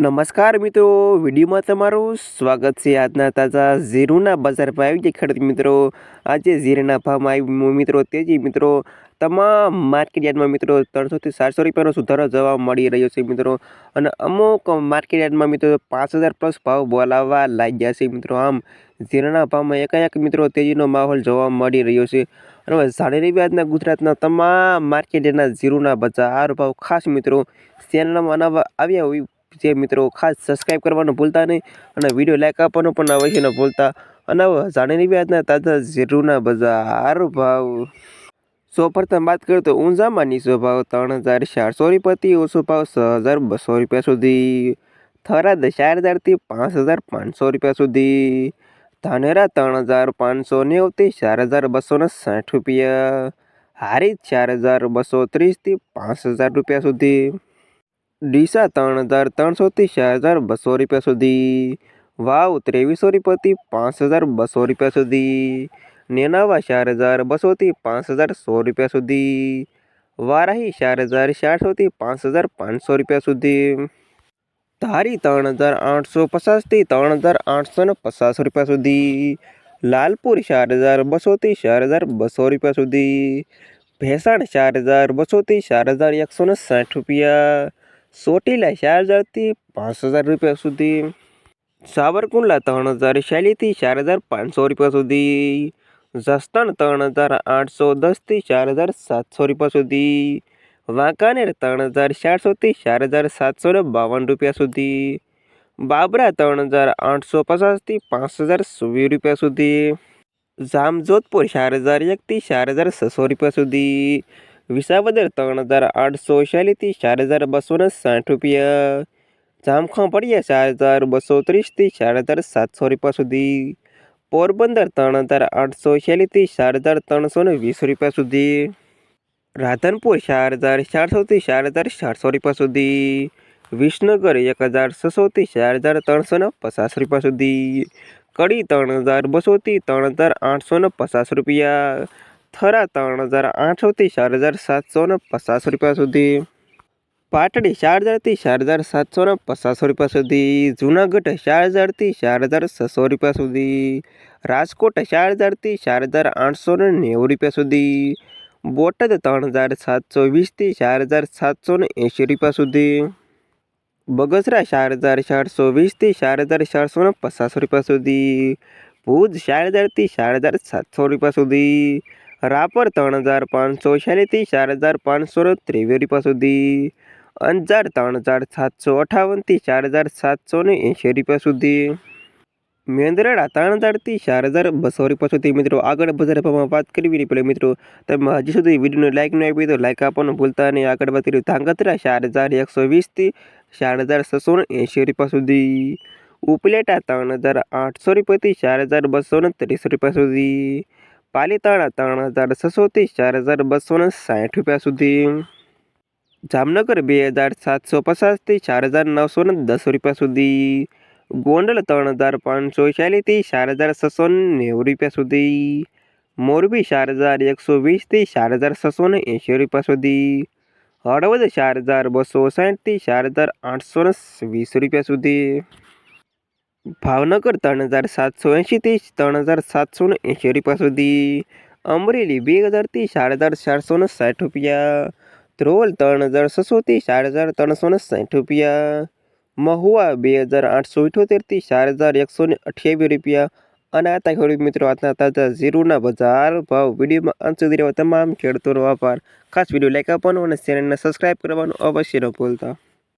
નમસ્કાર મિત્રો, વિડીયોમાં તમારું સ્વાગત છે આજના તાજા ઝીરુના બજાર આવી જાય ખેડૂત મિત્રો, આજે ઝીરાના ભાવમાં આવી મિત્રો, તેજી મિત્રો, તમામ માર્કેટ યાર્ડમાં મિત્રો ત્રણસોથી સાતસો રૂપિયાનો સુધારો જોવા મળી રહ્યો છે મિત્રો. અને અમુક માર્કેટ યાર્ડમાં મિત્રો પાંચ હજાર પ્લસ ભાવ બોલાવવા લાગ્યા છે મિત્રો. આમ ઝીરાના ભાવમાં એકાએક મિત્રો તેજીનો માહોલ જોવા મળી રહ્યો છે. અને હવે જાણી આજના ગુજરાતના તમામ માર્કેટ યાર્ડના ઝીરુના બજાર ભાવ. ખાસ મિત્રો ચેનલમાં નવા આવ્યા હોય જે મિત્રો ખાસ સબસ્ક્રાઈબ કરવાનું ભૂલતા નહીં અને વીડિયો લાઈક આપવાનું પણ અવશ્ય ન ભૂલતા. અને જાણીની બી વ્યાજના તાજા ઝીરુના બજાર ભાવ. સો પ્રથમ વાત કરીએ તો ઊંઝામાં નીચો ભાવ ત્રણ હજાર ચારસો રૂપિયાથી ઓછો ભાવ છ હજાર બસો રૂપિયા સુધી. થરાદ ચાર હજારથી પાંચ હજાર પાંચસો રૂપિયા સુધી. ધાનેરા ત્રણ હજાર પાંચસો નેવથી ચાર હજાર બસો ને સાઠ રૂપિયા. હારી ચાર હજાર બસો ત્રીસથી પાંચ હજાર રૂપિયા સુધી. ડીસા ત્રણ હજાર ત્રણસોથી ચાર હજાર બસો રૂપિયા સુધી વાવ ત્રેવીસો રૂપિયાથી પાંચ હજાર બસો રૂપિયા સુધી નેનાવા ચાર હજાર બસોથી પાંચ હજાર સો રૂપિયા સુધી વારાહી ચાર હજાર ચારસોથી પાંચ હજાર પાંચસો રૂપિયા સુધી ધારી ત્રણ હજાર આઠસો પચાસથી ત્રણ હજાર આઠસો ને પચાસ રૂપિયા સુધી લાલપુર ચાર હજાર બસોથી ચાર હજાર બસો રૂપિયા સુધી ભેસાણ ચાર હજાર બસોથી ચાર હજાર એકસો ને સાઠ રૂપિયા ચોટીલા ચાર હજારથી પાંચ હજાર રૂપિયા સુધી. સાવરકુંડલા ત્રણ હજાર, શૈલીથી ચાર હજાર પાંચસો રૂપિયા સુધી. જસદણ ત્રણ હજાર આઠસો દસથી ચાર હજાર સાતસો રૂપિયા સુધી. વાંકાનેર ત્રણ હજાર ચારસોથી ચાર હજાર સાતસો ને બાવન રૂપિયા સુધી. બાબરા ત્રણ હજાર આઠસો પચાસથી પાંચ હજાર વીસ રૂપિયા સુધી. જામજોધપુર ચાર હજાર એકથી ચાર હજાર છસો રૂપિયા સુધી. વિસાવદર ત્રણ હજાર આઠસો ચાલીસથી ચાર હજાર બસો ને સાઠ રૂપિયા જામખા પડ્યા ચાર હજાર બસો ત્રીસથી ચાર હજાર સાતસો રૂપિયા સુધી પોરબંદર ત્રણ હજાર આઠસો ચાલીસથી ચાર હજાર ત્રણસો ને વીસ રૂપિયા સુધી રાધનપુર ચાર હજાર ચારસોથી ચાર હજાર ચારસો રૂપિયા સુધી વિસનગર એક હજાર છસોથી ચાર હજાર ત્રણસો ને પચાસ રૂપિયા સુધી કડી ત્રણ હજાર બસોથી ત્રણ હજાર આઠસો ને પચાસ રૂપિયા થરા ત્રણ હજાર આઠસોથી ચાર હજાર સાતસો ને પચાસ રૂપિયા સુધી. પાટડી ચાર હજારથી ચાર હજાર સાતસો ને પચાસ રૂપિયા સુધી. જૂનાગઢ ચાર હજારથી ચાર હજાર છસો રૂપિયા સુધી. રાજકોટ ચાર હજારથી ચાર હજાર આઠસો ને નેવું રૂપિયા સુધી. બોટાદ ત્રણ હજાર સાતસો વીસથી ચાર હજાર સાતસો ને એંશી રૂપિયા સુધી. બગસરા ચાર હજાર ચારસો વીસથી ચાર હજાર ચારસો ને પચાસ રૂપિયા સુધી. ભુજ ચાર હજારથી ચાર હજાર સાતસો રૂપિયા સુધી. રાપર ત્રણ હજાર પાંચસો છ્યાલીસથી ચાર હજાર પાંચસો ત્રેવીસ રૂપિયા સુધી અંજાર ત્રણ હજાર સાતસો અઠાવનથી ચાર હજાર સાતસો ને એંશી રૂપિયા સુધી મેંદરડા ત્રણ હજારથી ચાર હજાર બસો રૂપિયા સુધી મિત્રો આગળ બજાર ભાવમાં વાત કરવી નહીં પડે મિત્રો તમે હજી સુધી વિડીયોને લાઇક ન આપી તો લાઇક આપવાનું ભૂલતા નહીં આગળ વાત કરી ધાંગધ્રા ચાર હજાર એકસો વીસથી ચાર હજાર છસો ને એંશી રૂપિયા સુધી ઉપલેટા ત્રણ હજાર આઠસો રૂપિયાથી ચાર હજાર બસો ને ત્રીસ રૂપિયા સુધી પાલીતાણા ત્રણ હજાર છસોથી ચાર હજાર બસો ને સાઠ રૂપિયા સુધી જામનગર બે હજાર સાતસો પચાસથી ચાર હજાર નવસો ને દસ રૂપિયા સુધી ગોંડલ ત્રણ હજાર પાંચસો ચાલીસથી ચાર હજાર છસો નેવું રૂપિયા સુધી મોરબી ચાર હજાર એકસો વીસથી ચાર હજાર છસો ને એંશી રૂપિયા સુધી હળવદ ચાર હજાર બસો સાઠથી ચાર હજાર આઠસો ને વીસ રૂપિયા સુધી ભાવનગર ત્રણ હજાર સાતસો એંશીથી ત્રણ હજાર સાતસો ને એંશી રૂપિયા સુધી. અમરેલી બે હજારથી ચાર હજાર ચારસો ને સાઠ રૂપિયા. ધ્રોલ ત્રણ હજાર છસોથી ચાર હજાર ત્રણસો ને સાઠ રૂપિયા. મહુવા બે હજાર આઠસો ઇઠોતેરથી ચાર હજાર એકસો ને અઠ્યાવીસ રૂપિયા. અને આ ખેડૂત મિત્રો આજના તાજા ઝીરોના બજાર ભાવ વિડીયોમાં અંત સુધી રહેવા તમામ ખેડૂતોનો આભાર. ખાસ વીડિયો લાઈક આપવાનો અને ચેનલને સબસ્ક્રાઈબ કરવાનું અવશ્ય ન ભૂલતા.